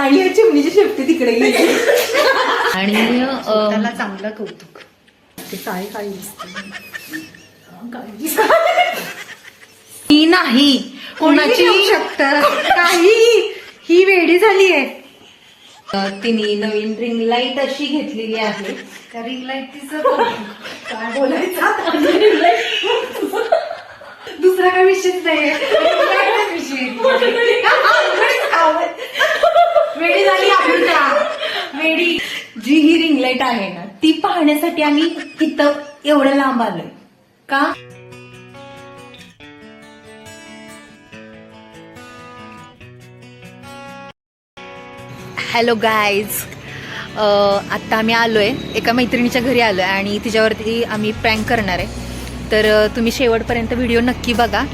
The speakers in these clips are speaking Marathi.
आणि या चिमणीची शेपटी तिकडे गेली. आणि त्याला चांगलं कौतुक. ते काय काय ही नाही. कोणाची शकत. काही. ही वेडी झाली आहे तिने नवीन रिंग लाइट अशी घेतलेली आहे. त्या रिंग लाइट तिचं काय बोलायचं. दुसरा काय विषयच नाहीये. वेडी झाली अमृता वेडी. जी ही रिंग लाइट आहे ना ती पाहण्यासाठी आम्ही इथं एवढं लांब आलोय. का? हॅलो गाईज आत्ता आम्ही आलोय एका मैत्रिणीच्या घरी आलोय आणि तिच्यावरती आम्ही प्रँक करणार आहे. तर तुम्ही शेवटपर्यंत व्हिडिओ नक्की बघा.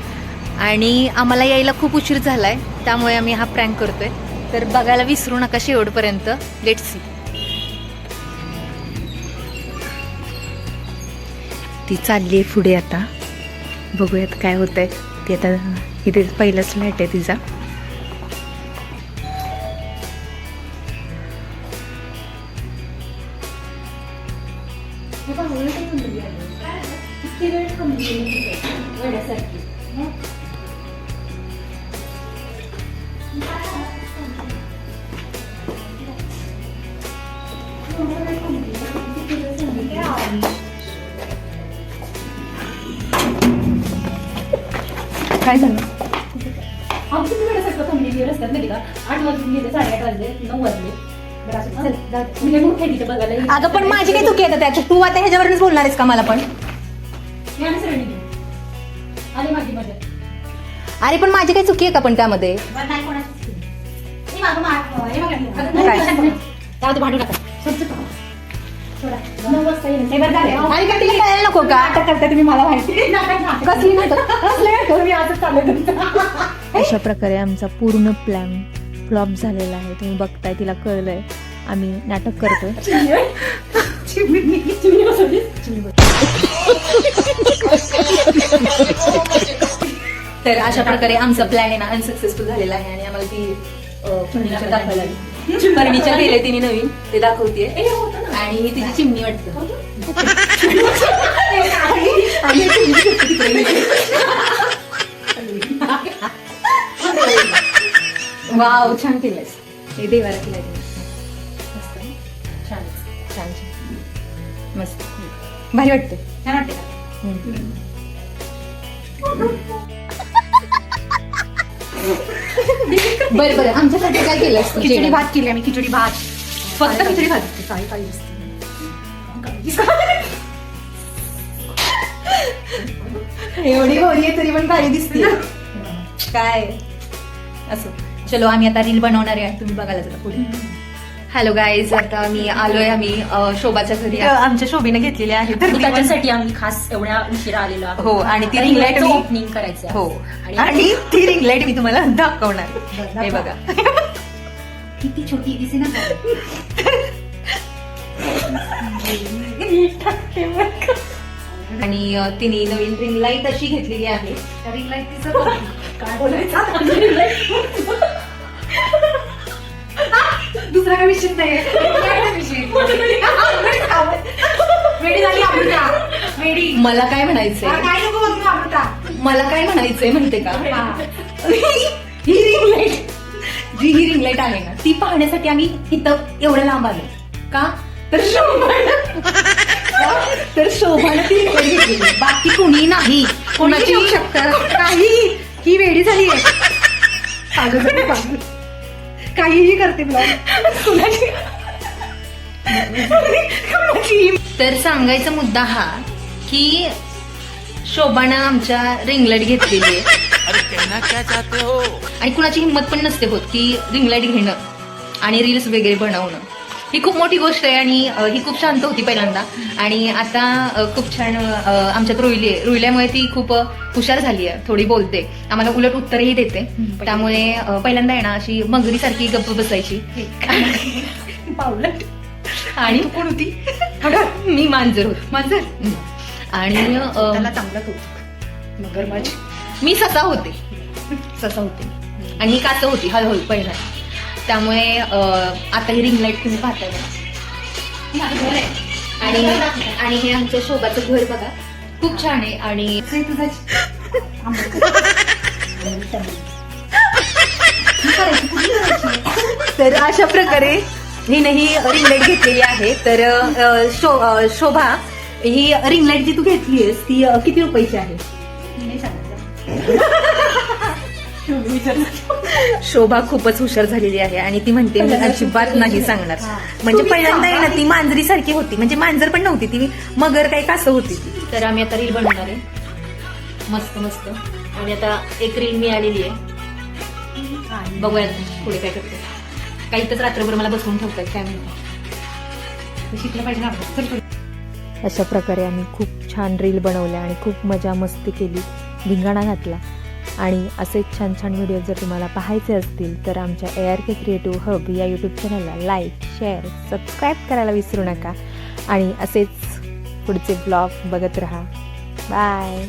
आणि आम्हाला यायला खूप उशीर झालाय त्यामुळे आम्ही हा प्रँक करतोय. तर बघायला विसरू नका शेवटपर्यंत. लेट सी ती चालली आहे पुढे आता. बघूयात काय होत आहे ती आता इथे पहिलाच फ्लॅट आहे तिचा. काय झालं? आमची रस्त्यात नाही का? आठ वाजून गेले साडेआठ वाजले नऊ वाजले. अगं पण माझी काही चुकी आहे त्याच्यात तू आता ह्याच्यावरूनच बोलणार आहेस का मला पण? अरे पण माझी काही चुकी आहे का पण त्यामध्ये. काय? भांडू नका. आणि का तिला कळायला नको का? नाटक करताय तुम्ही मला माहिती. नाटक नाटक. कसली नाटक? कसलं नाटक? मी आजच चाललंय तुमचं. अशा प्रकारे आमचा पूर्ण प्लॅन फ्लॉप झालेला आहे. तुम्ही बघताय तिला कळलंय. आम्ही नाटक करतोय. तर अशा प्रकारे आमचा प्लॅन आहे ना अनसक्सेसफुल झालेला आहे. आणि आम्हाला ती फर्निचर दाखवायला लागली. फर्निचर दिलंय तिने नवीन. ते दाखवते आणि ही तिची चिमणी वाटतं. वाव छान केलंयस. हे देवाला केलंय. मस्त. छान. छान छान. मस्त. भारी वाटतं छान. बरं बरं. आमच्यासाठी काय केलंस तू खिचडी? भात केली आम्ही खिचडी भात. फक्त खिचडी भात. काय असते एवढी गोरी आहे तरी पण भारी दिसते. काय? असं. चलो आम्ही आता रील बनवणार आहे. तुम्ही बघायला जरा पुढे. हॅलो गाईज आता मी आलोय आम्ही शोभाच्या घरी. आमच्या शोभेने घेतलेले आहे तर त्याच्यासाठी आम्ही खास एवढ्या उशिरा आलेलो आहोत. हो आणि ती रिंग लाइट opening करायचं आहे. हो. आणि- आणि ती रिंग लाइट मी तुम्हाला दाखवणार हे बघा. किती छोटी दिसे ना आणि तिने नवीन रिंग लाइट अशी घेतलेली आहे. रिंग लाइट तिचं काय बोलायचं? दुसरा काय विषय वेडी मला काय म्हणायचंय? मला काय म्हणायचंय म्हणते का? हा. ही रिंग लाइट जी ही रिंग लाइट आहे ना ती पाहण्यासाठी आम्ही इथं एवढं लांब आलो का? तर शोभानं तर शोभानं ती घेतलेली बाकी कोणी नाही कोणाची येऊ शकतं काही ही वेडी झाली आहे काहीही करते ब्लॉग तर सांगायचा मुद्दा हा की शोभानं आमच्या रिंग लाइट घेतलेली आहे. अरे कहना क्या चाहते हो? आणि कुणाची हिंमत पण नसते होत की रिंग लाइट घेणं आणि रील्स वगैरे बनवणं. ही खूप मोठी गोष्ट आहे आणि ही खूप शांत होती पहिल्यांदा. आणि आता खूप छान आमच्यात रोहिली आहे रोहिल्यामुळे ती खूप हुशार झाली आहे थोडी बोलते. आम्हाला उलट उत्तरही देते. त्यामुळे पहिल्यांदा आहे ना अशी मगरीसारखी गप्प बसायची. पावलं. आणि? कोण होती? मी मांजर होती. माझं आणि चांगलं मगर माझी. मी ससा होते. ससा होते. आणि ही काचं होती हळूहळू पहिला त्यामुळे आता ही रिंग लाइट तुम्ही पाहताय. आणि आणि हे आमच्या शोभाचं घर बघा. खूप छान आहे. आणि ते तर अशा प्रकारे हिने ही रिंग लाइट घेतलेली आहे. तर शो शोभा ही रिंग लाइट जी तू घेतलीयस ती अं, किती रुपयाची आहे? शोभा खूपच हुशार झालेली आहे आणि ती म्हणते मी अजिबात नाही सांगणार. म्हणजे पहिल्यांदा आहे ना ती मांजरी सारखी होती. म्हणजे मांजर पण नव्हती ती मगर काही कासं होती ती. तर आम्ही आता रील बनवणार आहे. मस्त मस्त. आणि आता एक रील मिळालेली आहे. बघूया पुढे काय करते. काही तर रात्रभर मला बसवून ठेवतात काय म्हणतात शिकलं पाहिजे ना आपण. अशा प्रकारे आम्ही खूप छान रील बनवल्या आणि खूप मजा मस्ती केली. धिंगाणा घातला. आणि असेच छान छान व्हिडिओ जर तुम्हाला पाहायचे असतील तर आमच्या A R K creative hub या यूट्यूब चॅनलला लाईक शेअर सबस्क्राईब करायला विसरू नका. आणि असेच पुढचे ब्लॉग बघत राहा. बाय